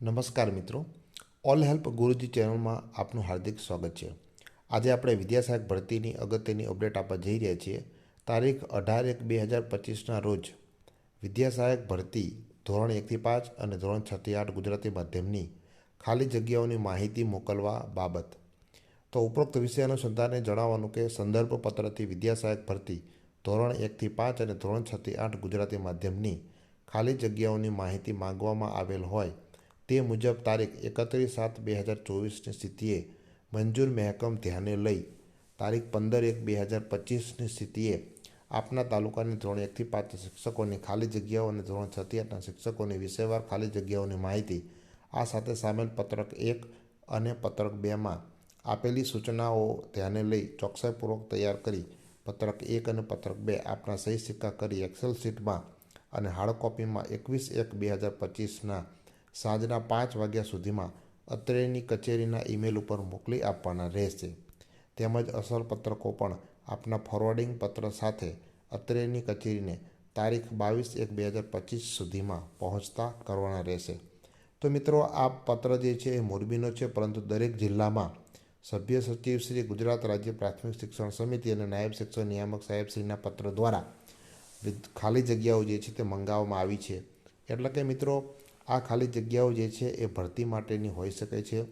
નમસ્કાર મિત્રો. All help ગુરુજી ચેનલમાં આપનું હાર્દિક સ્વાગત છે. આજે આપણે વિદ્યાસહાયક ભરતીની અગત્યની અપડેટ આપવા જઈ રહ્યા છીએ. તારીખ અઢાર એક બે હજાર પચીસના રોજ વિદ્યાસહાયક ભરતી ધોરણ એકથી પાંચ અને ધોરણ છથી આઠ ગુજરાતી માધ્યમની ખાલી જગ્યાઓની માહિતી મોકલવા બાબત. તો ઉપરોક્ત વિષય અનુસંધાને જણાવવાનું કે સંદર્ભ પત્રથી વિદ્યાસહાયક ભરતી ધોરણ એકથી પાંચ અને ધોરણ છથી આઠ ગુજરાતી માધ્યમની ખાલી જગ્યાઓની માહિતી માંગવામાં આવેલ હોય તે મુજબ તારીખ એકત્રીસ સાત બે હજાર ચોવીસની સ્થિતિએ મંજૂર મહેકમ ધ્યાને લઈ તારીખ પંદર એક બે હજાર પચીસની સ્થિતિએ આપના તાલુકાની ધોરણ એકથી પાંચ શિક્ષકોની ખાલી જગ્યાઓ અને ધોરણ છથી આઠના શિક્ષકોની વિષયવાર ખાલી જગ્યાઓની માહિતી આ સાથે સામેલ પત્રક એક અને પત્રક બેમાં આપેલી સૂચનાઓ ધ્યાને લઈ ચોકસાઈપૂર્વક તૈયાર કરી પત્રક એક અને પત્રક બે આપના સહી સિક્કા કરી એક્સેલ શીટમાં અને હાર્ડ કોપીમાં એકવીસ એક બે હજાર પચીસના સાંજના પાંચ વાગ્યા સુધીમાં અત્રેની કચેરીના ઈમેલ ઉપર મોકલી આપવાના રહેશે. તેમજ અસર પત્રકો પણ આપના ફોરવર્ડિંગ પત્ર સાથે અત્રેની કચેરીને તારીખ બાવીસ એક બે હજાર પચીસ સુધીમાં પહોંચતા કરવાના રહેશે. તો મિત્રો, આ પત્ર જે છે એ મોરબીનો છે, પરંતુ દરેક જિલ્લામાં સભ્ય સચિવ શ્રી ગુજરાત રાજ્ય પ્રાથમિક શિક્ષણ સમિતિ અને નાયબ શિક્ષણ નિયામક સાહેબશ્રીના પત્ર દ્વારા ખાલી જગ્યાઓ જે છે તે મંગાવવામાં આવી છે. એટલે કે મિત્રો આ ખાલી જગ્યાઓ જે છે એ ભરતી માટેની હોઈ શકે છે.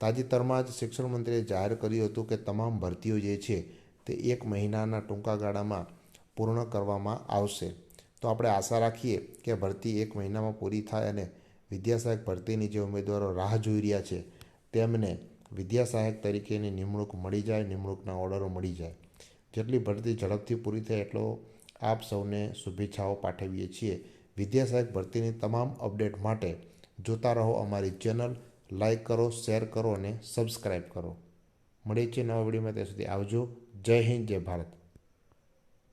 તાજેતરમાં જ શિક્ષણ મંત્રીએ જાહેર કર્યું હતું કે તમામ ભરતીઓ જે છે તે એક મહિનાના ટૂંકા ગાળામાં પૂર્ણ કરવામાં આવશે. તો આપણે આશા રાખીએ કે ભરતી એક મહિનામાં પૂરી થાય અને વિદ્યાસહાયક ભરતીની જે ઉમેદવારો રાહ જોઈ રહ્યા છે તેમને વિદ્યાસહાયક તરીકેની નિમણૂક મળી જાય, નિમણૂકના ઓર્ડરો મળી જાય. જેટલી ભરતી ઝડપથી પૂરી થાય એટલો આપ સૌને શુભેચ્છાઓ પાઠવીએ છીએ. વિદ્યાસહાયક ભરતીની તમામ અપડેટ માટે જોતા રહો અમારી ચેનલ લાઇક કરો, શેર કરો અને સબસ્ક્રાઈબ કરો. મળીએ છીએ નવા વિડીયોમાં, ત્યાં સુધી આવજો. જય હિન્દ, જય ભારત.